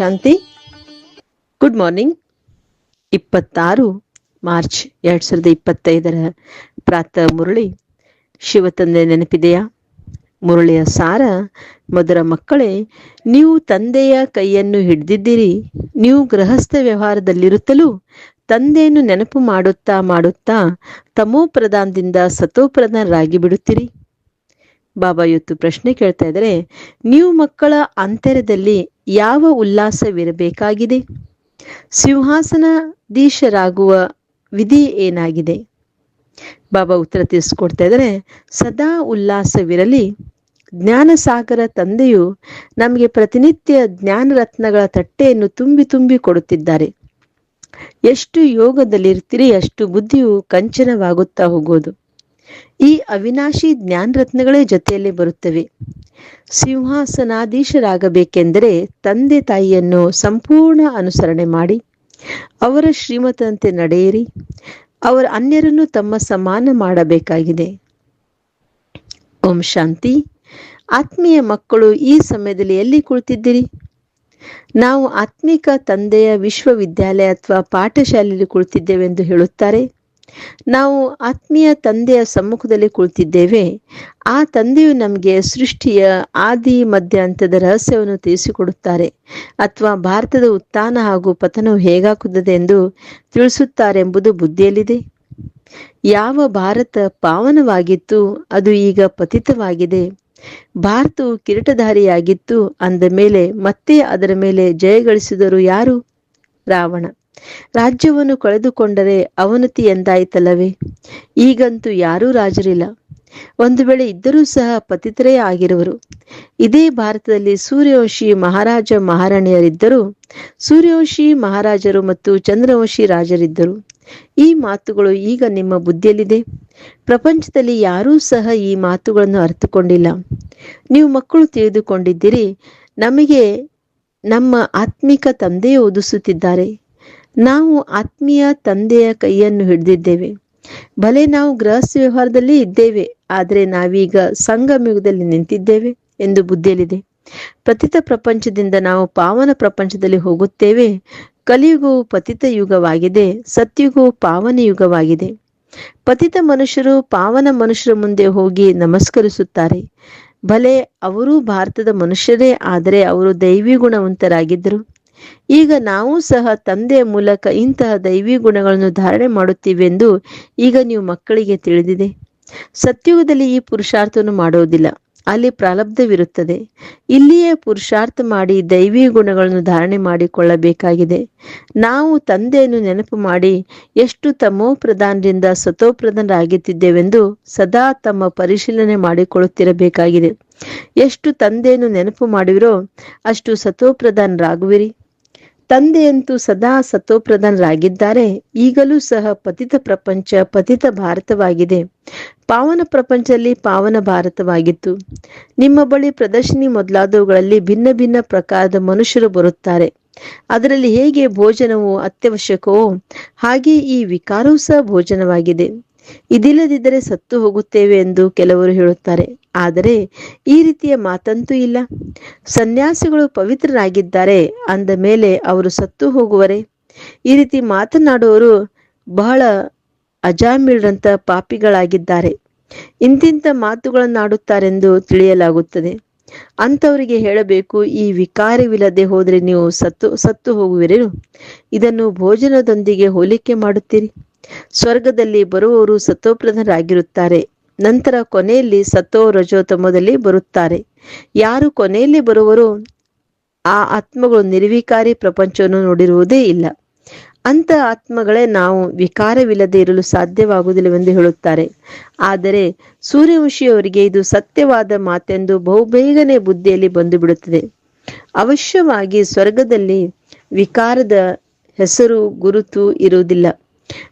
ಶಾಂತಿ. Good morning ಇಪ್ಪತ್ತಾರು March ಎರಡ್ ಸಾವಿರದ ಇಪ್ಪತ್ತೈದರ ಪ್ರಾತಃ ಮುರಳಿ. ಶಿವತಂದೆ ನೆನಪಿದೆಯಾ? ಮುರಳಿಯ ಸಾರ ಮೊದಲ ಮಕ್ಕಳೇ, ನೀವು ತಂದೆಯ ಕೈಯನ್ನು ಹಿಡಿದಿದ್ದೀರಿ. ನೀವು ಗೃಹಸ್ಥ ವ್ಯವಹಾರದಲ್ಲಿರುತ್ತಲೂ ತಂದೆಯನ್ನು ನೆನಪು ಮಾಡುತ್ತಾ ಮಾಡುತ್ತಾ ತಮೋಪ್ರಧಾನದಿಂದ ಸತೋಪ್ರಧಾನರಾಗಿ ಸತೋ ಬಿಡುತ್ತೀರಿ ಬಾಬಾ ಇವತ್ತು ಪ್ರಶ್ನೆ ಕೇಳ್ತಾ ಇದ್ದಾರೆ, ನೀವು ಮಕ್ಕಳ ಅಂತರದಲ್ಲಿ ಯಾವ ಉಲ್ಲಾಸವಿರಬೇಕಾಗಿದೆ? ಸಿಂಹಾಸನಾಧೀಶರಾಗುವ ವಿಧಿ ಏನಾಗಿದೆ? ಬಾಬಾ ಉತ್ತರ ತಿಳಿಸ್ಕೊಡ್ತಾ ಇದ್ದಾರೆ, ಸದಾ ಉಲ್ಲಾಸವಿರಲಿ. ಜ್ಞಾನಸಾಗರ ತಂದೆಯು ನಮಗೆ ಪ್ರತಿನಿತ್ಯ ಜ್ಞಾನ ರತ್ನಗಳ ತಟ್ಟೆಯನ್ನು ತುಂಬಿ ತುಂಬಿ ಕೊಡುತ್ತಿದ್ದಾರೆ. ಎಷ್ಟು ಯೋಗದಲ್ಲಿರ್ತೀರಿ, ಅಷ್ಟು ಬುದ್ಧಿಯು ಕಂಚನವಾಗುತ್ತಾ ಹೋಗೋದು. ಈ ಅವಿನಾಶಿ ಜ್ಞಾನರತ್ನಗಳೇ ಜೊತೆಯಲ್ಲಿ ಬರುತ್ತವೆ. ಸಿಂಹಾಸನಾಧೀಶರಾಗಬೇಕೆಂದರೆ ತಂದೆ ತಾಯಿಯನ್ನು ಸಂಪೂರ್ಣ ಅನುಸರಣೆ ಮಾಡಿ, ಅವರ ಶ್ರೀಮತಂತೆ ನಡೆಯಿರಿ, ಅವರ ಅನ್ಯರನ್ನು ತಮ್ಮ ಸಮಾನ ಮಾಡಬೇಕಾಗಿದೆ. ಓಂ ಶಾಂತಿ. ಆತ್ಮೀಯ ಮಕ್ಕಳು ಈ ಸಮಯದಲ್ಲಿ ಎಲ್ಲಿ ಕುಳಿತಿದ್ದೀರಿ? ನಾವು ಆತ್ಮಿಕ ತಂದೆಯ ವಿಶ್ವವಿದ್ಯಾಲಯ ಅಥವಾ ಪಾಠಶಾಲೆಯಲ್ಲಿ ಕುಳಿತಿದ್ದೇವೆಂದು ಹೇಳುತ್ತಾರೆ. ನಾವು ಆತ್ಮೀಯ ತಂದೆಯ ಸಮ್ಮುಖದಲ್ಲಿ ಕುಳಿತಿದ್ದೇವೆ. ಆ ತಂದೆಯು ನಮಗೆ ಸೃಷ್ಟಿಯ ಆದಿ ಮಧ್ಯ ಹಂತದ ರಹಸ್ಯವನ್ನು ತಿಳಿಸಿಕೊಡುತ್ತಾರೆ. ಅಥವಾ ಭಾರತದ ಉತ್ಥಾನ ಹಾಗೂ ಪತನವು ಹೇಗಾಗುತ್ತದೆ ಎಂದು ತಿಳಿಸುತ್ತಾರೆ ಎಂಬುದು ಬುದ್ಧಿಯಲ್ಲಿದೆ. ಯಾವ ಭಾರತ ಪಾವನವಾಗಿತ್ತು, ಅದು ಈಗ ಪತಿತವಾಗಿದೆ. ಭಾರತವು ಕಿರೀಟಧಾರಿಯಾಗಿತ್ತು, ಅಂದ ಮೇಲೆ ಮತ್ತೆ ಅದರ ಮೇಲೆ ಜಯಗಳಿಸಿದರು ಯಾರು? ರಾವಣ. ರಾಜ್ಯವನ್ನು ಕಳೆದುಕೊಂಡರೆ ಅವನತಿ ಎಂದಾಯಿತಲ್ಲವೇ? ಈಗಂತೂ ಯಾರೂ ರಾಜರಿಲ್ಲ. ಒಂದು ವೇಳೆ ಇದ್ದರೂ ಸಹ ಪತಿತರೇ ಆಗಿರುವರು. ಇದೇ ಭಾರತದಲ್ಲಿ ಸೂರ್ಯವಂಶಿ ಮಹಾರಾಜ ಮಹಾರಾಣಿಯರಿದ್ದರು, ಸೂರ್ಯವಂಶಿ ಮಹಾರಾಜರು ಮತ್ತು ಚಂದ್ರವಂಶಿ ರಾಜರಿದ್ದರು. ಈ ಮಾತುಗಳು ಈಗ ನಿಮ್ಮ ಬುದ್ಧಿಯಲ್ಲಿದೆ? ಪ್ರಪಂಚದಲ್ಲಿ ಯಾರೂ ಸಹ ಈ ಮಾತುಗಳನ್ನು ಅರ್ಥಕೊಂಡಿಲ್ಲ ನೀವು ಮಕ್ಕಳು ತಿಳಿದುಕೊಂಡಿದ್ದೀರಿ, ನಮಗೆ ನಮ್ಮ ಆತ್ಮಿಕ ತಂದೆಯೇ ಓದಿಸುತ್ತಿದ್ದಾರೆ ನಾವು ಆತ್ಮೀಯ ತಂದೆಯ ಕೈಯನ್ನು ಹಿಡಿದಿದ್ದೇವೆ. ಭಲೆ ನಾವು ಗೃಹಸ್ಥ ವ್ಯವಹಾರದಲ್ಲಿ ಇದ್ದೇವೆ, ಆದರೆ ನಾವೀಗ ಸಂಗಮಯುಗದಲ್ಲಿ ನಿಂತಿದ್ದೇವೆ ಎಂದು ಬುದ್ಧಿಯಲ್ಲಿದೆ. ಪತಿತ ಪ್ರಪಂಚದಿಂದ ನಾವು ಪಾವನ ಪ್ರಪಂಚದಲ್ಲಿ ಹೋಗುತ್ತೇವೆ. ಕಲಿಯುಗವು ಪತಿತ ಯುಗವಾಗಿದೆ ಸತ್ಯುಗವು ಪಾವನ ಯುಗವಾಗಿದೆ. ಪತಿತ ಮನುಷ್ಯರು ಪಾವನ ಮನುಷ್ಯರ ಮುಂದೆ ಹೋಗಿ ನಮಸ್ಕರಿಸುತ್ತಾರೆ. ಭಲೆ ಅವರೂ ಭಾರತದ ಮನುಷ್ಯರೇ, ಆದರೆ ಅವರು ದೈವಿ ಗುಣವಂತರಾಗಿದ್ದರು. ಈಗ ನಾವು ಸಹ ತಂದೆಯ ಮೂಲಕ ಇಂತಹ ದೈವಿ ಗುಣಗಳನ್ನು ಧಾರಣೆ ಮಾಡುತ್ತೀವೆಂದು ಈಗ ನೀವು ಮಕ್ಕಳಿಗೆ ತಿಳಿದಿದೆ. ಸತ್ಯುಗದಲ್ಲಿ ಈ ಪುರುಷಾರ್ಥವನ್ನು ಮಾಡುವುದಿಲ್ಲ. ಅಲ್ಲಿ ಪ್ರಾರಬ್ಧವಿರುತ್ತದೆ ಇಲ್ಲಿಯೇ ಪುರುಷಾರ್ಥ ಮಾಡಿ ದೈವಿ ಗುಣಗಳನ್ನು ಧಾರಣೆ ಮಾಡಿಕೊಳ್ಳಬೇಕಾಗಿದೆ. ನಾವು ತಂದೆಯನ್ನು ನೆನಪು ಮಾಡಿ ಎಷ್ಟು ತಮೋ ಪ್ರಧಾನರಿಂದ ಸತೋ ಪ್ರಧಾನರಾಗುತ್ತಿದ್ದೇವೆಂದು ಸದಾ ತಮ್ಮ ಪರಿಶೀಲನೆ ಮಾಡಿಕೊಳ್ಳುತ್ತಿರಬೇಕಾಗಿದೆ. ಎಷ್ಟು ತಂದೆಯನ್ನು ನೆನಪು ಮಾಡುವಿರೋ ಅಷ್ಟು ಸತೋ ಪ್ರಧಾನರಾಗುವಿರಿ ತಂದೆಯಂತೂ ಸದಾ ಸತೋಪ್ರಧಾನರಾಗಿದ್ದಾರೆ ಈಗಲೂ ಸಹ ಪತಿತ ಪ್ರಪಂಚ ಪತಿತ ಭಾರತವಾಗಿದೆ. ಪಾವನ ಪ್ರಪಂಚದಲ್ಲಿ ಪಾವನ ಭಾರತವಾಗಿತ್ತು. ನಿಮ್ಮ ಬಳಿ ಪ್ರದರ್ಶಿನಿ ಮೊದಲಾದವುಗಳಲ್ಲಿ ಭಿನ್ನ ಭಿನ್ನ ಪ್ರಕಾರದ ಮನುಷ್ಯರು ಬರುತ್ತಾರೆ. ಅದರಲ್ಲಿ ಹೇಗೆ ಭೋಜನವು ಅತ್ಯವಶ್ಯಕವೋ ಹಾಗೆ ಈ ವಿಕಾರವೂ ಸಹ ಭೋಜನವಾಗಿದೆ. ಇದಿಲ್ಲದಿದ್ದರೆ ಸತ್ತು ಹೋಗುತ್ತೇವೆ ಎಂದು ಕೆಲವರು ಹೇಳುತ್ತಾರೆ. ಆದರೆ ಈ ರೀತಿಯ ಮಾತಂತೂ ಇಲ್ಲ. ಸನ್ಯಾಸಿಗಳು ಪವಿತ್ರರಾಗಿದ್ದಾರೆ ಅಂದ ಮೇಲೆ ಅವರು ಸತ್ತು ಹೋಗುವರೆ? ಈ ರೀತಿ ಮಾತನಾಡುವವರು ಬಹಳ ಅಜಾಮಿಳ್ರಂತ ಪಾಪಿಗಳಾಗಿದ್ದಾರೆ. ಇಂತಿಂತ ಮಾತುಗಳನ್ನಾಡುತ್ತಾರೆಂದು ತಿಳಿಯಲಾಗುತ್ತದೆ. ಅಂಥವರಿಗೆ ಹೇಳಬೇಕು, ಈ ವಿಕಾರವಿಲ್ಲದೆ ಹೋದರೆ ನೀವು ಸತ್ತು ಸತ್ತು ಹೋಗುವಿರೇನು? ಇದನ್ನು ಭೋಜನದೊಂದಿಗೆ ಹೋಲಿಕೆ ಮಾಡುತ್ತೀರಿ. ಸ್ವರ್ಗದಲ್ಲಿ ಬರುವವರು ಸತ್ವಪ್ರದರಾಗಿರುತ್ತಾರೆ ನಂತರ ಕೊನೆಯಲ್ಲಿ ಸತ್ವ ರಜೋ ತಮೋದಲ್ಲಿ ಬರುತ್ತಾರೆ. ಯಾರು ಕೊನೆಯಲ್ಲಿ ಬರುವರೋ ಆ ಆತ್ಮಗಳು ನಿರ್ವಿಕಾರಿ ಪ್ರಪಂಚವನ್ನು ನೋಡಿರುವುದೇ ಇಲ್ಲ. ಅಂತ ಆತ್ಮಗಳೇ ನಾವು ವಿಕಾರವಿಲ್ಲದೆ ಇರಲು ಸಾಧ್ಯವಾಗುವುದಿಲ್ಲವೆಂದು ಹೇಳುತ್ತಾರೆ. ಆದರೆ ಸೂರ್ಯವಂಶಿಯವರಿಗೆ ಇದು ಸತ್ಯವಾದ ಮಾತೆಂದು ಬಹುಬೇಗನೆ ಬುದ್ಧಿಯಲ್ಲಿ ಬಂದು ಬಿಡುತ್ತದೆ ಅವಶ್ಯವಾಗಿ ಸ್ವರ್ಗದಲ್ಲಿ ವಿಕಾರದ ಹೆಸರು ಗುರುತು ಇರುವುದಿಲ್ಲ.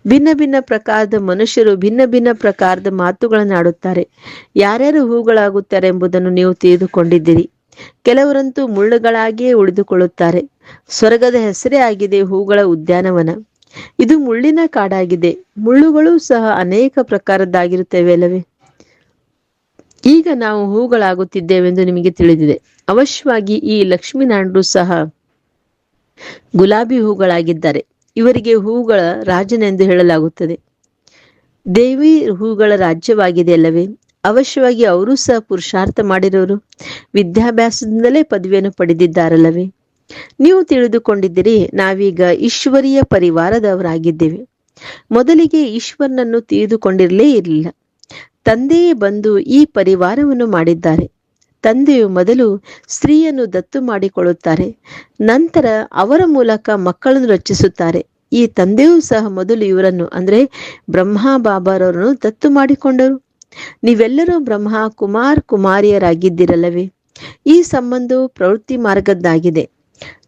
ಭಿನ್ನ ಭಿನ್ನ ಪ್ರಕಾರದ ಮನುಷ್ಯರು ಭಿನ್ನ ಭಿನ್ನ ಪ್ರಕಾರದ ಮಾತುಗಳನ್ನು ಆಡುತ್ತಾರೆ. ಯಾರ್ಯಾರು ಹೂಗಳಾಗುತ್ತಾರೆ ಎಂಬುದನ್ನು ನೀವು ತಿಳಿದುಕೊಂಡಿದ್ದೀರಿ. ಕೆಲವರಂತೂ ಮುಳ್ಳುಗಳಾಗಿಯೇ ಉಳಿದುಕೊಳ್ಳುತ್ತಾರೆ. ಸ್ವರ್ಗದ ಹೆಸರೇ ಆಗಿದೆ ಹೂಗಳ ಉದ್ಯಾನವನ. ಇದು ಮುಳ್ಳಿನ ಕಾಡಾಗಿದೆ. ಮುಳ್ಳುಗಳು ಸಹ ಅನೇಕ ಪ್ರಕಾರದ್ದಾಗಿರುತ್ತವೆ ಅಲ್ಲವೇ? ಈಗ ನಾವು ಹೂಗಳಾಗುತ್ತಿದ್ದೇವೆಂದು ನಿಮಗೆ ತಿಳಿದಿದೆ. ಅವಶ್ಯವಾಗಿ ಈ ಲಕ್ಷ್ಮೀನಾರಾಯಣರು ಸಹ ಗುಲಾಬಿ ಹೂಗಳಾಗಿದ್ದಾರೆ. ಇವರಿಗೆ ಹೂಗಳ ರಾಜನೆಂದು ಹೇಳಲಾಗುತ್ತದೆ. ದೇವಿ ಹೂಗಳ ರಾಜ್ಯವಾಗಿದೆ ಅಲ್ಲವೇ ಅವಶ್ಯವಾಗಿ ಅವರು ಸಹ ಪುರುಷಾರ್ಥ ಮಾಡಿರೋರು? ವಿದ್ಯಾಭ್ಯಾಸದಿಂದಲೇ ಪದವಿಯನ್ನು ಪಡೆದಿದ್ದಾರಲ್ಲವೇ? ನೀವು ತಿಳಿದುಕೊಂಡಿದ್ದೀರಿ, ನಾವೀಗ ಈಶ್ವರಿಯ ಪರಿವಾರದವರಾಗಿದ್ದೇವೆ. ಮೊದಲಿಗೆ ಈಶ್ವರನನ್ನು ತಿಳಿದುಕೊಂಡಿರಲೇ ಇರಲಿಲ್ಲ. ತಂದೆಯೇ ಬಂದು ಈ ಪರಿವಾರವನ್ನು ಮಾಡಿದ್ದಾರೆ. ತಂದೆಯು ಮೊದಲು ಸ್ತ್ರೀಯನ್ನು ದತ್ತು ಮಾಡಿಕೊಳ್ಳುತ್ತಾರೆ, ನಂತರ ಅವರ ಮೂಲಕ ಮಕ್ಕಳನ್ನು ರಚಿಸುತ್ತಾರೆ ಈ ತಂದೆಯೂ ಸಹ ಮೊದಲು ಇವರನ್ನು ಅಂದ್ರೆ ಬ್ರಹ್ಮ ಬಾಬಾರವರನ್ನು ದತ್ತು ಮಾಡಿಕೊಂಡರು. ನೀವೆಲ್ಲರೂ ಬ್ರಹ್ಮ ಕುಮಾರ್ ಕುಮಾರಿಯರಾಗಿದ್ದಿರಲ್ಲವೇ? ಈ ಸಂಬಂಧವು ಪ್ರವೃತ್ತಿ ಮಾರ್ಗದ್ದಾಗಿದೆ.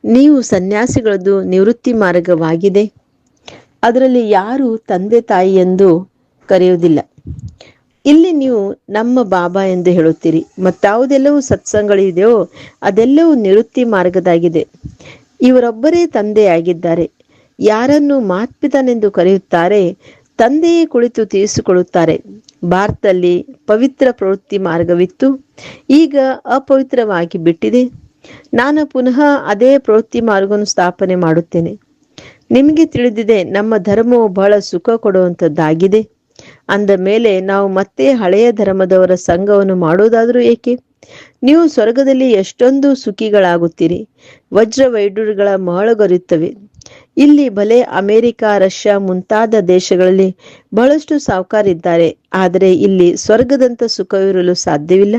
ನೀವು ಸನ್ಯಾಸಿಗಳದ್ದು ನಿವೃತ್ತಿ ಮಾರ್ಗವಾಗಿದೆ. ಅದರಲ್ಲಿ ಯಾರು ತಂದೆ ತಾಯಿ ಎಂದು ಕರೆಯುವುದಿಲ್ಲ. ಇಲ್ಲಿ ನೀವು ನಮ್ಮ ಬಾಬಾ ಎಂದು ಹೇಳುತ್ತೀರಿ. ಮತ್ತಾವುದೆಲ್ಲವೂ ಸತ್ಸಂಗಗಳಿದೆಯೋ ಅದೆಲ್ಲವೂ ನಿವೃತ್ತಿ ಮಾರ್ಗದಾಗಿದೆ. ಇವರೊಬ್ಬರೇ ತಂದೆಯಾಗಿದ್ದಾರೆ. ಯಾರನ್ನು ಮಾತ್ಪಿತನೆಂದು ಕರೆಯುತ್ತಾರೆ, ತಂದೆಯೇ ಕುಳಿತು ತೀರಿಸಿಕೊಳ್ಳುತ್ತಾರೆ ಭಾರತದಲ್ಲಿ ಪವಿತ್ರ ಪ್ರವೃತ್ತಿ ಮಾರ್ಗವಿತ್ತು. ಈಗ ಅಪವಿತ್ರವಾಗಿ ಬಿಟ್ಟಿದೆ. ನಾನು ಪುನಃ ಅದೇ ಪ್ರವೃತ್ತಿ ಮಾರ್ಗವನ್ನು ಸ್ಥಾಪನೆ ಮಾಡುತ್ತೇನೆ. ನಿಮಗೆ ತಿಳಿದಿದೆ, ನಮ್ಮ ಧರ್ಮವು ಬಹಳ ಸುಖ ಕೊಡುವಂಥದ್ದಾಗಿದೆ. ಅಂದ ಮೇಲೆ ನಾವು ಮತ್ತೆ ಹಳೆಯ ಧರ್ಮದವರ ಸಂಘವನ್ನು ಮಾಡುವುದಾದರೂ ಏಕೆ? ನೀವು ಸ್ವರ್ಗದಲ್ಲಿ ಎಷ್ಟೊಂದು ಸುಖಿಗಳಾಗುತ್ತೀರಿ. ವಜ್ರ ವೈಡೂರ್ಯಗಳ ಮಹಳಗರಿಯುತ್ತವೆ ಇಲ್ಲಿ ಬಲೆ ಅಮೆರಿಕ, ರಷ್ಯಾ ಮುಂತಾದ ದೇಶಗಳಲ್ಲಿ ಬಹಳಷ್ಟು ಸಾವುಕಾರಿದ್ದಾರೆ ಆದರೆ ಇಲ್ಲಿ ಸ್ವರ್ಗದಂತ ಸುಖವಿರಲು ಸಾಧ್ಯವಿಲ್ಲ.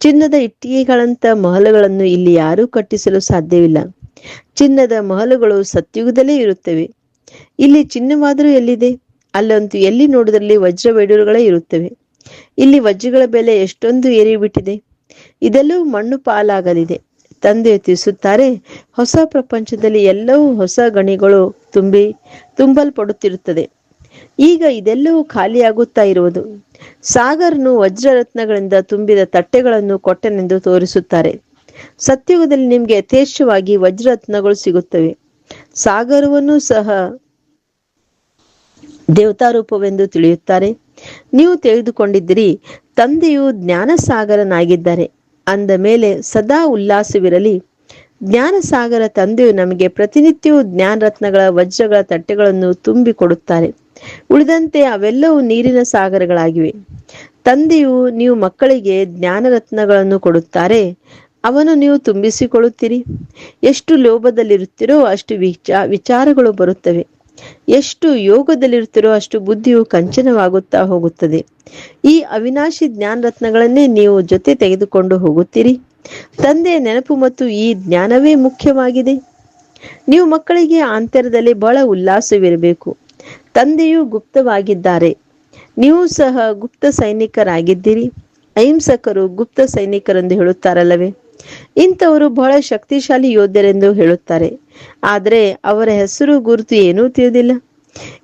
ಚಿನ್ನದ ಇಟ್ಟಿಗೆಗಳಂತ ಮಹಲುಗಳನ್ನು ಇಲ್ಲಿ ಯಾರೂ ಕಟ್ಟಿಸಲು ಸಾಧ್ಯವಿಲ್ಲ. ಚಿನ್ನದ ಮಹಲುಗಳು ಸತ್ಯುಗದಲ್ಲೇ ಇರುತ್ತವೆ. ಇಲ್ಲಿ ಚಿನ್ನವಾದರೂ ಎಲ್ಲಿದೆ? ಅಲ್ಲಂತೂ ಎಲ್ಲಿ ನೋಡಿದ್ರಲ್ಲಿ ವಜ್ರ ವೈಡೂರುಗಳೇ ಇರುತ್ತವೆ. ಇಲ್ಲಿ ವಜ್ರಗಳ ಬೆಲೆ ಎಷ್ಟೊಂದು ಏರಿಬಿಟ್ಟಿದೆ. ಇದೆಲ್ಲವೂ ಮಣ್ಣು ಪಾಲಾಗಲಿದೆ. ತಂದೆ ತಿಳಿಸುತ್ತಾರೆ, ಹೊಸ ಪ್ರಪಂಚದಲ್ಲಿ ಎಲ್ಲವೂ ಹೊಸ ಗಣಿಗಳು ತುಂಬಿ ತುಂಬಲ್ಪಡುತ್ತಿರುತ್ತದೆ. ಈಗ ಇದೆಲ್ಲವೂ ಖಾಲಿಯಾಗುತ್ತಾ ಇರುವುದು. ಸಾಗರ್ನು ವಜ್ರರತ್ನಗಳಿಂದ ತುಂಬಿದ ತಟ್ಟೆಗಳನ್ನು ಕೊಟ್ಟನೆಂದು ತೋರಿಸುತ್ತಾರೆ. ಸತ್ಯುಗದಲ್ಲಿ ನಿಮಗೆ ಯಥೇಚ್ಛವಾಗಿ ವಜ್ರರತ್ನಗಳು ಸಿಗುತ್ತವೆ. ಸಾಗರವನ್ನು ಸಹ ದೇವತಾರೂಪವೆಂದು ತಿಳಿಯುತ್ತಾರೆ. ನೀವು ತಿಳಿದುಕೊಂಡಿದ್ದೀರಿ, ತಂದೆಯು ಜ್ಞಾನಸಾಗರನಾಗಿದ್ದಾರೆ. ಅಂದ ಮೇಲೆ ಸದಾ ಉಲ್ಲಾಸವಿರಲಿ. ಜ್ಞಾನಸಾಗರ ತಂದೆಯು ನಮಗೆ ಪ್ರತಿನಿತ್ಯವೂ ಜ್ಞಾನ ರತ್ನಗಳ ವಜ್ರಗಳ ತಟ್ಟೆಗಳನ್ನು ತುಂಬಿ ಕೊಡುತ್ತಾರೆ ಉಳಿದಂತೆ ಅವೆಲ್ಲವೂ ನೀರಿನ ಸಾಗರಗಳಾಗಿವೆ. ತಂದೆಯು ನೀವು ಮಕ್ಕಳಿಗೆ ಜ್ಞಾನ ರತ್ನಗಳನ್ನು ಕೊಡುತ್ತಾರೆ. ಅವನು ನೀವು ತುಂಬಿಸಿಕೊಳ್ಳುತ್ತೀರಿ. ಎಷ್ಟು ಲೋಭದಲ್ಲಿರುತ್ತೀರೋ ಅಷ್ಟು ವಿಚಾ, ವಿಚಾರಗಳು ಬರುತ್ತವೆ. ಎಷ್ಟು ಯೋಗದಲ್ಲಿರುತ್ತೀರೋ ಅಷ್ಟು ಬುದ್ಧಿಯು ಕಂಚನವಾಗುತ್ತಾ ಹೋಗುತ್ತದೆ. ಈ ಅವಿನಾಶಿ ಜ್ಞಾನ ರತ್ನಗಳನ್ನೇ ನೀವು ಜೊತೆ ತೆಗೆದುಕೊಂಡು ಹೋಗುತ್ತೀರಿ. ತಂದೆ ನೆನಪು ಮತ್ತು ಈ ಜ್ಞಾನವೇ ಮುಖ್ಯವಾಗಿದೆ. ನೀವು ಮಕ್ಕಳಿಗೆ ಅಂತರದಲ್ಲಿ ಬಹಳ ಉಲ್ಲಾಸವಿರಬೇಕು. ತಂದೆಯು ಗುಪ್ತವಾಗಿದ್ದಾರೆ. ನೀವು ಸಹ ಗುಪ್ತ ಸೈನಿಕರಾಗಿದ್ದೀರಿ. ಅಹಿಂಸಕರು ಗುಪ್ತ ಸೈನಿಕರೆಂದು ಹೇಳುತ್ತಾರಲ್ಲವೇ? ಇಂಥವರು ಬಹಳ ಶಕ್ತಿಶಾಲಿ ಯೋಧರೆಂದು ಹೇಳುತ್ತಾರೆ. ಆದರೆ ಅವರ ಹೆಸರು ಗುರುತು ಏನೂ ತಿಳಿದಿಲ್ಲ.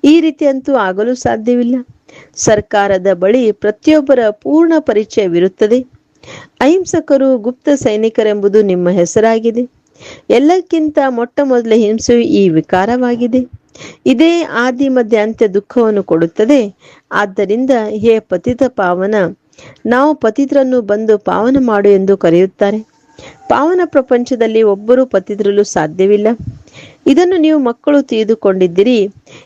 ಈ ರೀತಿ ಅಂತೂ ಆಗಲು ಸಾಧ್ಯವಿಲ್ಲ. ಸರ್ಕಾರದ ಬಳಿ ಪ್ರತಿಯೊಬ್ಬರ ಪೂರ್ಣ ಪರಿಚಯವಿರುತ್ತದೆ. ಅಹಿಂಸಕರು ಗುಪ್ತ ಸೈನಿಕರೆಂಬುದು ನಿಮ್ಮ ಹೆಸರಾಗಿದೆ. ಎಲ್ಲಕ್ಕಿಂತ ಮೊಟ್ಟ ಮೊದಲ ಹಿಂಸೆಯು ಈ ವಿಕಾರವಾಗಿದೆ. ಇದೇ ಆದಿ ಮಧ್ಯ ಅಂತ್ಯ ದುಃಖವನ್ನು ಕೊಡುತ್ತದೆ. ಆದ್ದರಿಂದ ಹೇ ಪತಿತ ಪಾವನ, ನಾವು ಪತಿತರನ್ನು ಬಂದು ಪಾವನ ಮಾಡು ಎಂದು ಕರೆಯುತ್ತಾರೆ. ಪಾವನ ಪ್ರಪಂಚದಲ್ಲಿ ಒಬ್ಬರು ಪತಿದ್ರಲು ಸಾಧ್ಯವಿಲ್ಲ. ಇದನ್ನು ನೀವು ಮಕ್ಕಳು ತಿಳಿದುಕೊಂಡಿದ್ದೀರಿ.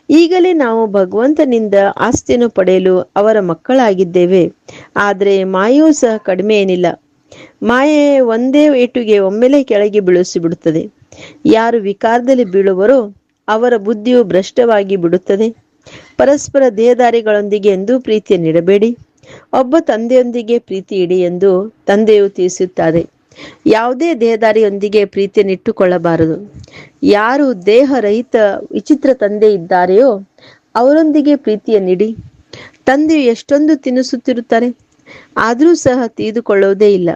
ಈಗಲೇ ನಾವು ಭಗವಂತನಿಂದ ಆಸ್ತಿಯನ್ನು ಪಡೆಯಲು ಅವರ ಮಕ್ಕಳಾಗಿದ್ದೇವೆ. ಆದರೆ ಮಾಯೆಯೂ ಸಹ ಕಡಿಮೆ ಏನಿಲ್ಲ. ಮಾಯೆ ಒಂದೇ ಏಟುಗೆ ಒಮ್ಮೆಲೆ ಕೆಳಗೆ ಬೀಳಿಸಿ ಬಿಡುತ್ತದೆ ಯಾರು ವಿಕಾರದಲ್ಲಿ ಬೀಳುವರೋ ಅವರ ಬುದ್ಧಿಯು ಭ್ರಷ್ಟವಾಗಿ ಬಿಡುತ್ತದೆ. ಪರಸ್ಪರ ದೇಹದಾರಿಗಳೊಂದಿಗೆ ಎಂದೂ ಪ್ರೀತಿಯನ್ನಿಡಬೇಡಿ ಒಬ್ಬ ತಂದೆಯೊಂದಿಗೆ ಪ್ರೀತಿ ಇಡಿ ಎಂದು ತಂದೆಯು ತಿಳಿಸುತ್ತಾರೆ. ಯಾವುದೇ ದೇಹದಾರಿಯೊಂದಿಗೆ ಪ್ರೀತಿಯನ್ನಿಟ್ಟುಕೊಳ್ಳಬಾರದು ಯಾರು ದೇಹರಹಿತ ವಿಚಿತ್ರ ತಂದೆ ಇದ್ದಾರೆಯೋ ಅವರೊಂದಿಗೆ ಪ್ರೀತಿಯನ್ನಿಡಿ ತಂದೆಯು ಎಷ್ಟೊಂದು ತಿನ್ನಿಸುತ್ತಿರುತ್ತಾರೆ, ಆದರೂ ಸಹ ತೀದುಕೊಳ್ಳುವುದೇ ಇಲ್ಲ.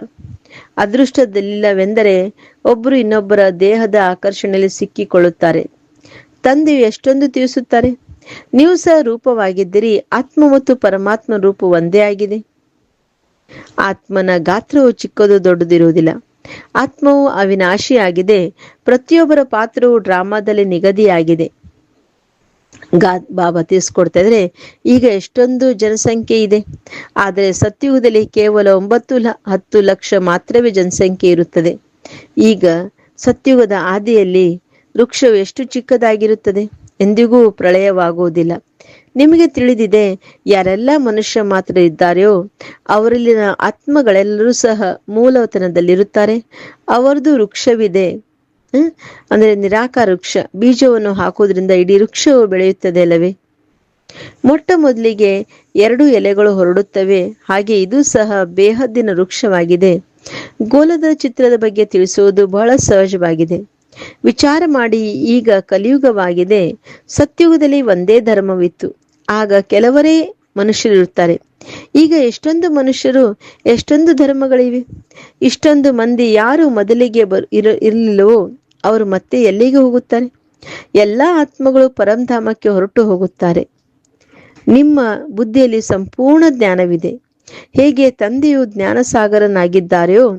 ಅದೃಷ್ಟದಲ್ಲಿಲ್ಲವೆಂದರೆ ಒಬ್ಬರು ಇನ್ನೊಬ್ಬರ ದೇಹದ ಆಕರ್ಷಣೆಯಲ್ಲಿ ಸಿಕ್ಕಿಕೊಳ್ಳುತ್ತಾರೆ. ತಂದೆಯು ಎಷ್ಟೊಂದು ತಿಳಿಸುತ್ತಾರೆ, ನೀವು ಸಹ ರೂಪವಾಗಿದ್ದಿರಿ, ಆತ್ಮ ಮತ್ತು ಪರಮಾತ್ಮ ರೂಪ ಒಂದೇ ಆಗಿದೆ. ಆತ್ಮನ ಗಾತ್ರವು ಚಿಕ್ಕದು ದೊಡ್ಡದಿರುವುದಿಲ್ಲ. ಆತ್ಮವು ಅವಿನಾಶಿಯಾಗಿದೆ. ಪ್ರತಿಯೊಬ್ಬರ ಪಾತ್ರವು ಡ್ರಾಮಾದಲ್ಲಿ ನಿಗದಿಯಾಗಿದೆ. ಗಾ ಬಾಬಾ ತಿಳಿಸ್ಕೊಡ್ತಾ ಇದ್ರೆ ಈಗ ಎಷ್ಟೊಂದು ಜನಸಂಖ್ಯೆ ಇದೆ. ಆದರೆ ಸತ್ಯುಗದಲ್ಲಿ ಕೇವಲ ಒಂಬತ್ತು ಹತ್ತು ಲಕ್ಷ ಮಾತ್ರವೇ ಜನಸಂಖ್ಯೆ ಇರುತ್ತದೆ. ಈಗ ಸತ್ಯುಗದ ಆದಿಯಲ್ಲಿ ವೃಕ್ಷವು ಎಷ್ಟು ಚಿಕ್ಕದಾಗಿರುತ್ತದೆ ಎಂದಿಗೂ ಪ್ರಳಯವಾಗುವುದಿಲ್ಲ. ನಿಮಗೆ ತಿಳಿದಿದೆ, ಯಾರೆಲ್ಲ ಮನುಷ್ಯ ಮಾತ್ರ ಇದ್ದಾರೆಯೋ, ಅವರಲ್ಲಿನ ಆತ್ಮಗಳೆಲ್ಲರೂ ಸಹ ಮೂಲವತನದಲ್ಲಿರುತ್ತಾರೆ. ಅವರದು ವೃಕ್ಷವಿದೆ. ಅಂದರೆ ನಿರಾಕಾರ ವೃಕ್ಷ. ಬೀಜವನ್ನು ಹಾಕುವುದರಿಂದ ಇಡೀ ವೃಕ್ಷವು ಬೆಳೆಯುತ್ತದೆ ಅಲ್ಲವೇ? ಮೊಟ್ಟ ಮೊದಲಿಗೆ ಎರಡು ಎಲೆಗಳು ಹೊರಡುತ್ತವೆ. ಹಾಗೆ ಇದು ಸಹ ಬೇಹದ್ದಿನ ವೃಕ್ಷವಾಗಿದೆ. ಗೋಲದ ಚಿತ್ರದ ಬಗ್ಗೆ ತಿಳಿಸುವುದು ಬಹಳ ಸಹಜವಾಗಿದೆ. ವಿಚಾರ ಮಾಡಿ ಈಗ ಕಲಿಯುಗವಾಗಿದೆ. ಸತ್ಯುಗದಲ್ಲಿ ಒಂದೇ ಧರ್ಮವಿತ್ತು. ಆಗ ಕೆಲವರೇ ಮನುಷ್ಯರಿರುತ್ತಾರೆ. ಈಗ ಎಷ್ಟೊಂದು ಮನುಷ್ಯರು ಎಷ್ಟೊಂದು ಧರ್ಮಗಳಿವೆ. ಇಷ್ಟೊಂದು ಮಂದಿ ಯಾರು ಮೊದಲಿಗೆ ಬರ್ ಇರ, ಇರಲಿಲ್ಲವೋ ಅವರು ಮತ್ತೆ ಎಲ್ಲಿಗೆ ಹೋಗುತ್ತಾರೆ? ಎಲ್ಲ ಆತ್ಮಗಳು ಪರಂಧಾಮಕ್ಕೆ ಹೊರಟು ಹೋಗುತ್ತಾರೆ. ನಿಮ್ಮ ಬುದ್ಧಿಯಲ್ಲಿ ಸಂಪೂರ್ಣ ಜ್ಞಾನವಿದೆ. ಹೇಗೆ ತಂದೆಯು ಜ್ಞಾನಸಾಗರನಾಗಿದ್ದಾರೆಯೋ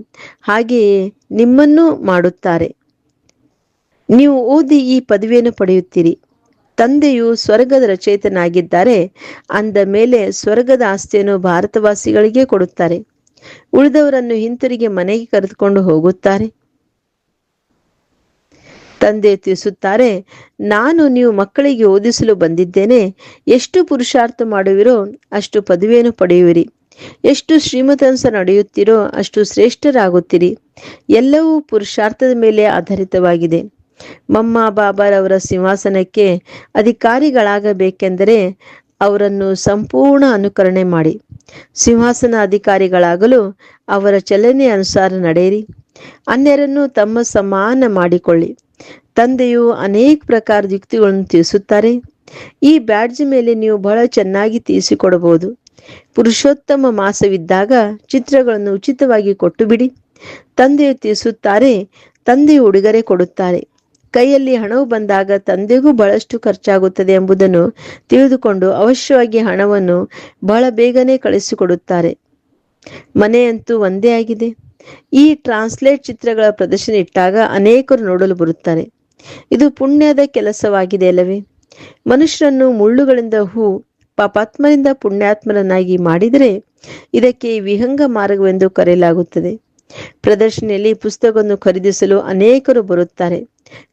ಹಾಗೆಯೇ ನಿಮ್ಮನ್ನು ಮಾಡುತ್ತಾರೆ. ನೀವು ಓದಿ ಈ ಪದವಿಯನ್ನು ಪಡೆಯುತ್ತೀರಿ. ತಂದೆಯು ಸ್ವರ್ಗದ ರಚಯಿತನಾಗಿದ್ದಾರೆ. ಅಂದ ಮೇಲೆ ಸ್ವರ್ಗದ ಆಸ್ತಿಯನ್ನು ಭಾರತವಾಸಿಗಳಿಗೆ ಕೊಡುತ್ತಾರೆ. ಉಳಿದವರನ್ನು ಹಿಂತಿರುಗಿ ಮನೆಗೆ ಕರೆದುಕೊಂಡು ಹೋಗುತ್ತಾರೆ. ತಂದೆ ತಿಳಿಸುತ್ತಾರೆ, ನಾನು ನೀವು ಮಕ್ಕಳಿಗೆ ಓದಿಸಲು ಬಂದಿದ್ದೇನೆ. ಎಷ್ಟು ಪುರುಷಾರ್ಥ ಮಾಡುವಿರೋ ಅಷ್ಟು ಪದವಿಯನ್ನು ಪಡೆಯುವಿರಿ. ಎಷ್ಟು ಶ್ರೀಮತಂಸ ನಡೆಯುತ್ತೀರೋ ಅಷ್ಟು ಶ್ರೇಷ್ಠರಾಗುತ್ತೀರಿ. ಎಲ್ಲವೂ ಪುರುಷಾರ್ಥದ ಮೇಲೆ ಆಧಾರಿತವಾಗಿದೆ. ಮಮ್ಮ ಬಾಬಾರವರ ಸಿಂಹಾಸನಕ್ಕೆ ಅಧಿಕಾರಿಗಳಾಗಬೇಕೆಂದರೆ ಅವರನ್ನು ಸಂಪೂರ್ಣ ಅನುಕರಣೆ ಮಾಡಿ. ಸಿಂಹಾಸನ ಅಧಿಕಾರಿಗಳಾಗಲು ಅವರ ಚಲನೆ ಅನುಸಾರ ನಡೆಯಿರಿ. ಅನ್ಯರನ್ನು ತಮ್ಮ ಸಮಾನ ಮಾಡಿಕೊಳ್ಳಿ. ತಂದೆಯು ಅನೇಕ ಪ್ರಕಾರದ ಯುಕ್ತಿಗಳನ್ನು ತಿಳಿಸುತ್ತಾರೆ. ಈ ಬ್ಯಾಡ್ಜ್ ಮೇಲೆ ನೀವು ಬಹಳ ಚೆನ್ನಾಗಿ ತಿಳಿಸಿಕೊಡಬಹುದು ಪುರುಷೋತ್ತಮ ಮಾಸವಿದ್ದಾಗ ಚಿತ್ರಗಳನ್ನು ಉಚಿತವಾಗಿ ಕೊಟ್ಟು ಬಿಡಿ ತಂದೆಯು ತಿಳಿಸುತ್ತಾರೆ, ತಂದೆಯು ಉಡುಗೊರೆ ಕೊಡುತ್ತಾರೆ. ಕೈಯಲ್ಲಿ ಹಣವು ಬಂದಾಗ ತಂದೆಗೂ ಬಹಳಷ್ಟು ಖರ್ಚಾಗುತ್ತದೆ ಎಂಬುದನ್ನು ತಿಳಿದುಕೊಂಡು ಅವಶ್ಯವಾಗಿ ಹಣವನ್ನು ಬಹಳ ಬೇಗನೆ ಕಳಿಸಿಕೊಡುತ್ತಾರೆ. ಮನೆಯಂತೂ ಒಂದೇ ಆಗಿದೆ. ಈ ಟ್ರಾನ್ಸ್ಲೇಟ್ ಚಿತ್ರಗಳ ಪ್ರದರ್ಶನ ಇಟ್ಟಾಗ ಅನೇಕರು ನೋಡಲು ಬರುತ್ತಾರೆ. ಇದು ಪುಣ್ಯದ ಕೆಲಸವಾಗಿದೆ ಅಲ್ಲವೇ? ಮನುಷ್ಯರನ್ನು ಮುಳ್ಳುಗಳಿಂದ ಹೂ ಪಾಪಾತ್ಮರಿಂದ ಪುಣ್ಯಾತ್ಮರನ್ನಾಗಿ ಮಾಡಿದರೆ ಇದಕ್ಕೆ ವಿಹಂಗ ಮಾರ್ಗವೆಂದು ಕರೆಯಲಾಗುತ್ತದೆ. ಪ್ರದರ್ಶನೆಯಲ್ಲಿ ಪುಸ್ತಕವನ್ನು ಖರೀದಿಸಲು ಅನೇಕರು ಬರುತ್ತಾರೆ.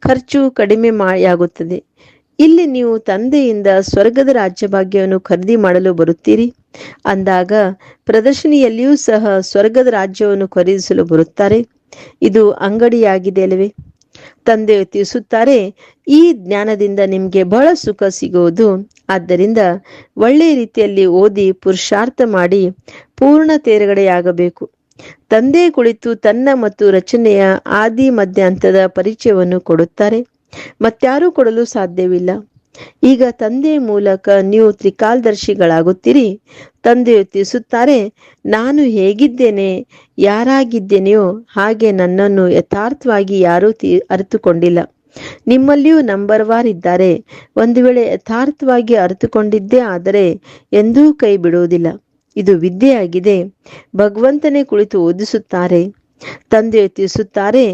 ಖರ್ಚು ಕಡಿಮೆ ಮಾಡಿಯಾಗುತ್ತದೆ ಇಲ್ಲಿ ನೀವು ತಂದೆಯಿಂದ ಸ್ವರ್ಗದ ರಾಜ್ಯಭಾಗ್ಯವನ್ನು ಖರೀದಿ ಮಾಡಲು ಬರುತ್ತೀರಿ. ಅಂದಾಗ ಪ್ರದರ್ಶನಿಯಲ್ಲಿಯೂ ಸಹ ಸ್ವರ್ಗದ ರಾಜ್ಯವನ್ನು ಖರೀದಿಸಲು ಬರುತ್ತಾರೆ. ಇದು ಅಂಗಡಿಯಾಗಿದೆ ಅಲ್ಲವೇ? ತಂದೆ ತಿಳಿಸುತ್ತಾರೆ, ಈ ಜ್ಞಾನದಿಂದ ನಿಮಗೆ ಬಹಳ ಸುಖ ಸಿಗುವುದು. ಆದ್ದರಿಂದ ಒಳ್ಳೆಯ ರೀತಿಯಲ್ಲಿ ಓದಿ ಪುರುಷಾರ್ಥ ಮಾಡಿ ಪೂರ್ಣ ತೇರ್ಗಡೆಯಾಗಬೇಕು. ತಂದೆ ಕುಳಿತು ತನ್ನ ಮತ್ತು ರಚನೆಯ ಆದಿ ಮಧ್ಯಾಂತದ ಪರಿಚಯವನ್ನು ಕೊಡುತ್ತಾರೆ. ಮತ್ತಾರೂ ಕೊಡಲು ಸಾಧ್ಯವಿಲ್ಲ. ಈಗ ತಂದೆ ಮೂಲಕ ನೀವು ತ್ರಿಕಾಲದರ್ಶಿಗಳಾಗುತ್ತೀರಿ. ತಂದೆಯು ತಿಳಿಸುತ್ತಾರೆ ನಾನು ಹೇಗಿದ್ದೇನೆ, ಯಾರಾಗಿದ್ದೇನೆಯೋ ಹಾಗೆ ನನ್ನನ್ನು ಯಥಾರ್ಥವಾಗಿ ಯಾರೂ ತಿ, ಅರಿತುಕೊಂಡಿಲ್ಲ. ನಿಮ್ಮಲ್ಲಿಯೂ ನಂಬರ್ ವಾರ್ ಇದ್ದಾರೆ. ಒಂದು ವೇಳೆ ಯಥಾರ್ಥವಾಗಿ ಅರಿತುಕೊಂಡಿದ್ದೇ ಆದರೆ ಎಂದೂ ಕೈ ಬಿಡುವುದಿಲ್ಲ. ಇದು ವಿದ್ಯೆಯಾಗಿದೆ. ಭಗವಂತನೇ ಕುಳಿತು ಓದಿಸುತ್ತಾರೆ. ತಂದೆ ತಿಳಿಸುತ್ತಾರೆ,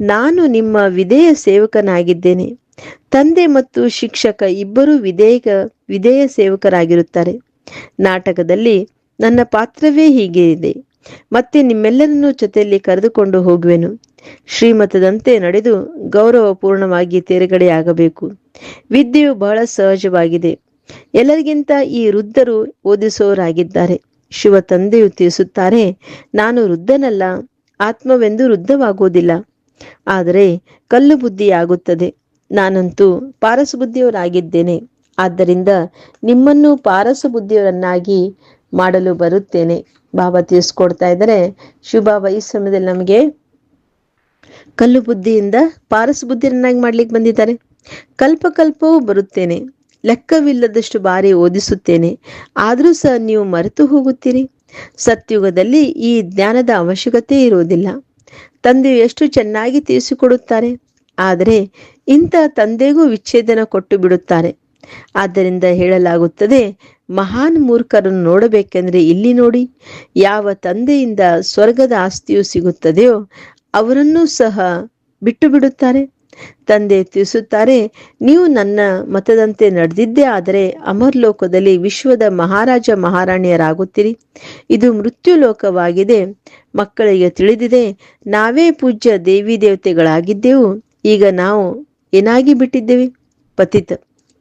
ನಾನು ನಿಮ್ಮ ವಿಧೇಯ ಸೇವಕನಾಗಿದ್ದೇನೆ. ತಂದೆ ಮತ್ತು ಶಿಕ್ಷಕ ಇಬ್ಬರೂ ವಿಧೇಯಕ, ವಿಧೇಯ ಸೇವಕರಾಗಿರುತ್ತಾರೆ. ನಾಟಕದಲ್ಲಿ ನನ್ನ ಪಾತ್ರವೇ ಹೀಗೆ ಇದೆ. ಮತ್ತೆ ನಿಮ್ಮೆಲ್ಲರನ್ನೂ ಜೊತೆಯಲ್ಲಿ ಕರೆದುಕೊಂಡು ಹೋಗುವೆನು. ಶ್ರೀಮತದಂತೆ ನಡೆದು ಗೌರವಪೂರ್ಣವಾಗಿ ತೇರ್ಗಡೆಯಾಗಬೇಕು. ವಿದ್ಯೆಯು ಬಹಳ ಸಹಜವಾಗಿದೆ. ಎಲ್ಲರಿಗಿಂತ ಈ ವೃದ್ಧರು ಓದಿಸೋರಾಗಿದ್ದಾರೆ. ಶಿವ ತಂದೆಯು ತಿಳಿಸುತ್ತಾರೆ, ನಾನು ವೃದ್ಧನಲ್ಲ, ಆತ್ಮವೆಂದು ವೃದ್ಧವಾಗುವುದಿಲ್ಲ. ಆದರೆ ಕಲ್ಲು ಬುದ್ಧಿಯಾಗುತ್ತದೆ. ನಾನಂತೂ ಪಾರಸ ಬುದ್ಧಿಯವರಾಗಿದ್ದೇನೆ ಆದ್ದರಿಂದ ನಿಮ್ಮನ್ನು ಪಾರಸ ಬುದ್ಧಿಯವರನ್ನಾಗಿ ಮಾಡಲು ಬರುತ್ತೇನೆ. ಬಾಬಾ ತಿಳಿಸ್ಕೊಡ್ತಾ ಇದ್ದಾರೆ. ಶುಭ ಈ ಸಮಯದಲ್ಲಿ ನಮಗೆ ಕಲ್ಲು ಬುದ್ಧಿಯಿಂದ ಪಾರಸ ಬುದ್ಧಿಯನ್ನಾಗಿ ಮಾಡ್ಲಿಕ್ಕೆ ಬಂದಿದ್ದಾರೆ. ಕಲ್ಪ ಕಲ್ಪವೂ ಬರುತ್ತೇನೆ. ಲೆಕ್ಕವಿಲ್ಲದಷ್ಟು ಬಾರಿ ಓದಿಸುತ್ತೇನೆ. ಆದರೂ ಸಹ ನೀವು ಮರೆತು ಹೋಗುತ್ತೀರಿ. ಸತ್ಯುಗದಲ್ಲಿ ಈ ಜ್ಞಾನದ ಅವಶ್ಯಕತೆ ಇರುವುದಿಲ್ಲ. ತಂದೆಯು ಎಷ್ಟು ಚೆನ್ನಾಗಿ ತಿಳಿಸಿಕೊಡುತ್ತಾರೆ. ಆದರೆ ಇಂಥ ತಂದೆಗೂ ವಿಚ್ಛೇದನ ಕೊಟ್ಟು ಬಿಡುತ್ತಾರೆ ಆದ್ದರಿಂದ ಹೇಳಲಾಗುತ್ತದೆ, ಮಹಾನ್ ಮೂರ್ಖರನ್ನು ನೋಡಬೇಕೆಂದರೆ ಇಲ್ಲಿ ನೋಡಿ, ಯಾವ ತಂದೆಯಿಂದ ಸ್ವರ್ಗದ ಆಸ್ತಿಯು ಸಿಗುತ್ತದೆಯೋ ಅವರನ್ನೂ ಸಹ ಬಿಟ್ಟು ಬಿಡುತ್ತಾರೆ ತಂದೆ ತಿಳಿಸುತ್ತಾರೆ, ನೀವು ನನ್ನ ಮತದಂತೆ ನಡೆದಿದ್ದೇ ಆದರೆ ಅಮರ್ಲೋಕದಲ್ಲಿ ವಿಶ್ವದ ಮಹಾರಾಜ ಮಹಾರಾಣಿಯರಾಗುತ್ತೀರಿ. ಇದು ಮೃತ್ಯು ಲೋಕವಾಗಿದೆ. ಮಕ್ಕಳಿಗೆ ತಿಳಿದಿದೆ, ನಾವೇ ಪೂಜ್ಯ ದೇವಿ ದೇವತೆಗಳಾಗಿದ್ದೆವು. ಈಗ ನಾವು ಏನಾಗಿ ಬಿಟ್ಟಿದ್ದೇವೆ? ಪತಿತ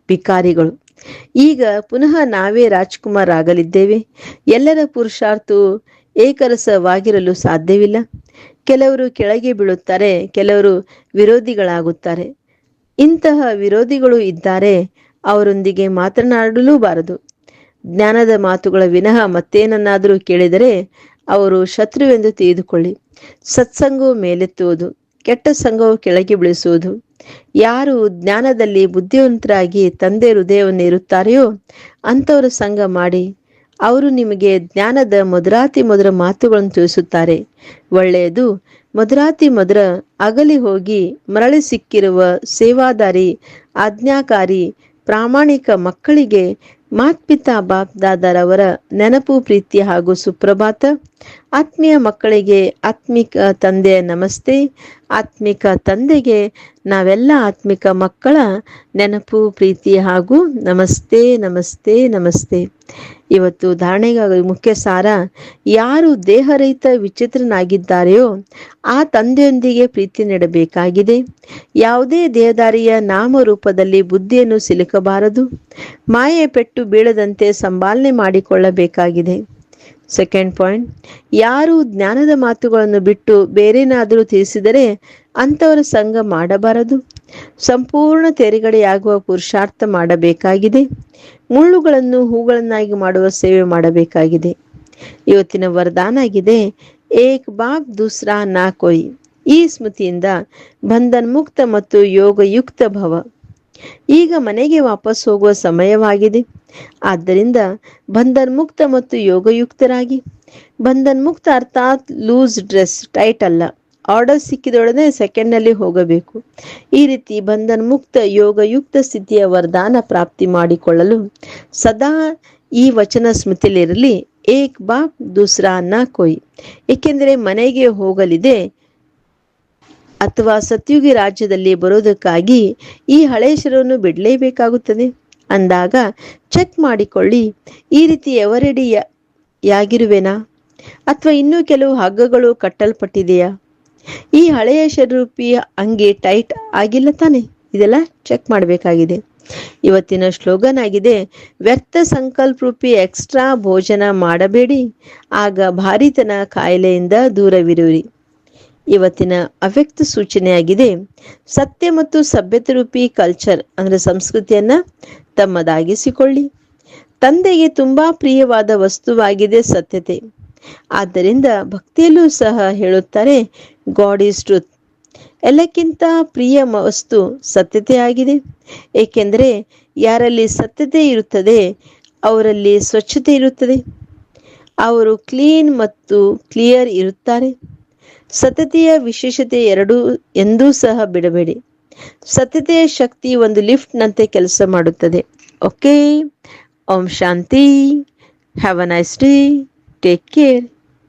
ಭಿಕಾರಿಗಳು, ಈಗ ಪುನಃ ನಾವೇ ರಾಜ್ಕುಮಾರ್ ಆಗಲಿದ್ದೇವೆ ಎಲ್ಲರ ಪುರುಷಾರ್ಥವು ಏಕರಸವಾಗಿರಲು ಸಾಧ್ಯವಿಲ್ಲ. ಕೆಲವರು ಕೆಳಗೆ ಬೀಳುತ್ತಾರೆ, ಕೆಲವರು ವಿರೋಧಿಗಳಾಗುತ್ತಾರೆ. ಇಂತಹ ವಿರೋಧಿಗಳು ಇದ್ದಾರೆ, ಅವರೊಂದಿಗೆ ಮಾತನಾಡಲೂಬಾರದು. ಜ್ಞಾನದ ಮಾತುಗಳ ವಿನಃ ಮತ್ತೇನನ್ನಾದರೂ ಕೇಳಿದರೆ ಅವರು ಶತ್ರುವೆಂದು ತಿಳಿದುಕೊಳ್ಳಿ. ಸತ್ಸಂಗವು ಮೇಲೆತ್ತುವುದು, ಕೆಟ್ಟ ಸಂಘವು ಕೆಳಗೆ ಬೀಳಿಸುವುದು. ಯಾರು ಜ್ಞಾನದಲ್ಲಿ ಬುದ್ಧಿವಂತರಾಗಿ ತಂದೆ ಹೃದಯವನ್ನು ಇರುತ್ತಾರೆಯೋ ಅಂಥವರು ಸಂಘ ಮಾಡಿ ಅವರು ನಿಮಗೆ ಜ್ಞಾನದ ಮಧುರಾತಿ ಮಧುರ ಮಾತುಗಳನ್ನು ತಿಳಿಸುತ್ತಾರೆ. ಒಳ್ಳೆಯದು, ಮಧುರಾತಿ ಮಧುರ ಅಗಲಿ ಹೋಗಿ ಮರಳಿ ಸಿಕ್ಕಿರುವ ಸೇವಾದಾರಿ, ಆಜ್ಞಾಕಾರಿ, ಪ್ರಾಮಾಣಿಕ ಮಕ್ಕಳಿಗೆ ಮಾತ್ಪಿತಾ ಬಾಪ್ ದಾದರವರ ನೆನಪು, ಪ್ರೀತಿ ಹಾಗೂ ಸುಪ್ರಭಾತ. ಆತ್ಮೀಯ ಮಕ್ಕಳಿಗೆ ಆತ್ಮಿಕ ತಂದೆ ನಮಸ್ತೆ. ಆತ್ಮಿಕ ತಂದೆಗೆ ನಾವೆಲ್ಲ ಆತ್ಮಿಕ ಮಕ್ಕಳ ನೆನಪು, ಪ್ರೀತಿ ಹಾಗೂ ನಮಸ್ತೆ ನಮಸ್ತೆ ನಮಸ್ತೆ. ಇವತ್ತು ಧಾರಣೆಗಾಗಿ ಮುಖ್ಯ ಸಾರ, ಯಾರು ದೇಹರಹಿತ ವಿಚಿತ್ರನಾಗಿದ್ದಾರೆಯೋ ಆ ತಂದೆಯೊಂದಿಗೆ ಪ್ರೀತಿ ನೀಡಬೇಕಾಗಿದೆ. ಯಾವುದೇ ದೇಹದಾರಿಯ ನಾಮರೂಪದಲ್ಲಿ ಬುದ್ಧಿಯನ್ನು ಸಿಲುಕಬಾರದು. ಮಾಯೆ ಪೆಟ್ಟು ಬೀಳದಂತೆ ಸಂಭಾಲನೆ ಮಾಡಿಕೊಳ್ಳಬೇಕಾಗಿದೆ. ಸೆಕೆಂಡ್ ಪಾಯಿಂಟ್ ಯಾರು ಜ್ಞಾನದ ಮಾತುಗಳನ್ನು ಬಿಟ್ಟು ಬೇರೇನಾದರೂ ತಿಳಿಸಿದರೆ ಅಂಥವರ ಸಂಘ ಮಾಡಬಾರದು. ಸಂಪೂರ್ಣ ತೆರೆಗಡೆಯಾಗುವ ಪುರುಷಾರ್ಥ ಮಾಡಬೇಕಾಗಿದೆ. ಮುಳ್ಳುಗಳನ್ನು ಹೂಗಳನ್ನಾಗಿ ಮಾಡುವ ಸೇವೆ ಮಾಡಬೇಕಾಗಿದೆ. ಇವತ್ತಿನ ವರದಾನ ಆಗಿದೆ, ಏಕ್ ಬಾಬ್ ದೂಸ್ರಾ ನಾ ಕೊಯ್. ಈ ಸ್ಮೃತಿಯಿಂದ ಬಂಧನ್ ಮುಕ್ತ ಮತ್ತು ಯೋಗಯುಕ್ತ ಭವ. ಈಗ ಮನೆಗೆ ವಾಪಸ್ ಹೋಗುವ ಸಮಯವಾಗಿದೆ. ಆದ್ದರಿಂದ ಬಂಧನ್ ಮುಕ್ತ ಮತ್ತು ಯೋಗಯುಕ್ತರಾಗಿ. ಬಂಧನ್ ಮುಕ್ತ ಅರ್ಥಾತ್ ಲೂಸ್ ಡ್ರೆಸ್ ಟೈಟ್ ಅಲ್ಲ. ಆರ್ಡರ್ ಸಿಕ್ಕಿದೊಡನೆ ಸೆಕೆಂಡ್ನಲ್ಲಿ ಹೋಗಬೇಕು. ಈ ರೀತಿ ಬಂಧನ್ ಮುಕ್ತ ಯೋಗಯುಕ್ತ ಸ್ಥಿತಿಯ ವರದಾನ ಪ್ರಾಪ್ತಿ ಮಾಡಿಕೊಳ್ಳಲು ಸದಾ ಈ ವಚನ ಸ್ಮೃತಿಲಿರಲಿ ಏಕ್ ಬಾಪ್ ದೂಸ್ರಾ ನಾ ಕೊಯ್. ಏಕೆಂದರೆ ಮನೆಗೆ ಹೋಗಲಿದೆ. ಅಥವಾ ಸತ್ಯುಗಿ ರಾಜ್ಯದಲ್ಲಿ ಬರೋದಕ್ಕಾಗಿ ಈ ಹಳೆ ಶರವನ್ನು ಬಿಡಲೇಬೇಕಾಗುತ್ತದೆ. ಅಂದಾಗ ಚೆಕ್ ಮಾಡಿಕೊಳ್ಳಿ, ಈ ರೀತಿ ಎವರೆಡಿ ಯಾಗಿರುವೆನಾ ಅಥವಾ ಇನ್ನೂ ಕೆಲವು ಹಗ್ಗಗಳು ಕಟ್ಟಲ್ಪಟ್ಟಿದೆಯಾ? ಈ ಹಳೆಯ ಶರೂಪಿ ಅಂಗಿ ಟೈಟ್ ಆಗಿಲ್ಲ ತಾನೆ? ಇದೆಲ್ಲ ಚೆಕ್ ಮಾಡಬೇಕಾಗಿದೆ. ಇವತ್ತಿನ ಸ್ಲೋಗನ್ ಆಗಿದೆ ವ್ಯರ್ಥ ಸಂಕಲ್ಪ ರೂಪಿ ಎಕ್ಸ್ಟ್ರಾ ಭೋಜನ ಮಾಡಬೇಡಿ, ಆಗ ಭಾರಿತನ ಕಾಯಿಲೆಯಿಂದ ದೂರವಿರುವಿರಿ. ಇವತ್ತಿನ ಅವ್ಯಕ್ತ ಸೂಚನೆಯಾಗಿದೆ, ಸತ್ಯ ಮತ್ತು ಸಭ್ಯತೆ ರೂಪಿ ಕಲ್ಚರ್ ಅಂದರೆ ಸಂಸ್ಕೃತಿಯನ್ನ ತಮ್ಮದಾಗಿಸಿಕೊಳ್ಳಿ. ತಂದೆಗೆ ತುಂಬಾ ಪ್ರಿಯವಾದ ವಸ್ತುವಾಗಿದೆ ಸತ್ಯತೆ. ಆದ್ದರಿಂದ ಭಕ್ತಿಯಲ್ಲೂ ಸಹ ಹೇಳುತ್ತಾರೆ ಗಾಡ್ ಈಸ್ ಟ್ರೂತ್ ಎಲ್ಲಕ್ಕಿಂತ ಪ್ರಿಯ ವಸ್ತು ಸತ್ಯತೆ ಆಗಿದೆ. ಏಕೆಂದರೆ ಯಾರಲ್ಲಿ ಸತ್ಯತೆ ಇರುತ್ತದೆ, ಅವರಲ್ಲಿ ಸ್ವಚ್ಛತೆ ಇರುತ್ತದೆ. ಅವರು ಕ್ಲೀನ್ ಮತ್ತು ಕ್ಲಿಯರ್ ಇರುತ್ತಾರೆ. ಸತತೆಯ ವಿಶೇಷತೆ ಎರಡು ಎಂದೂ ಸಹ ಬಿಡಬೇಡಿ. ಸತತೆಯ ಶಕ್ತಿ ಒಂದು ಲಿಫ್ಟ್ನಂತೆ ಕೆಲಸ ಮಾಡುತ್ತದೆ. ಓಕೆ ಓಂ ಶಾಂತಿ have a nice day take care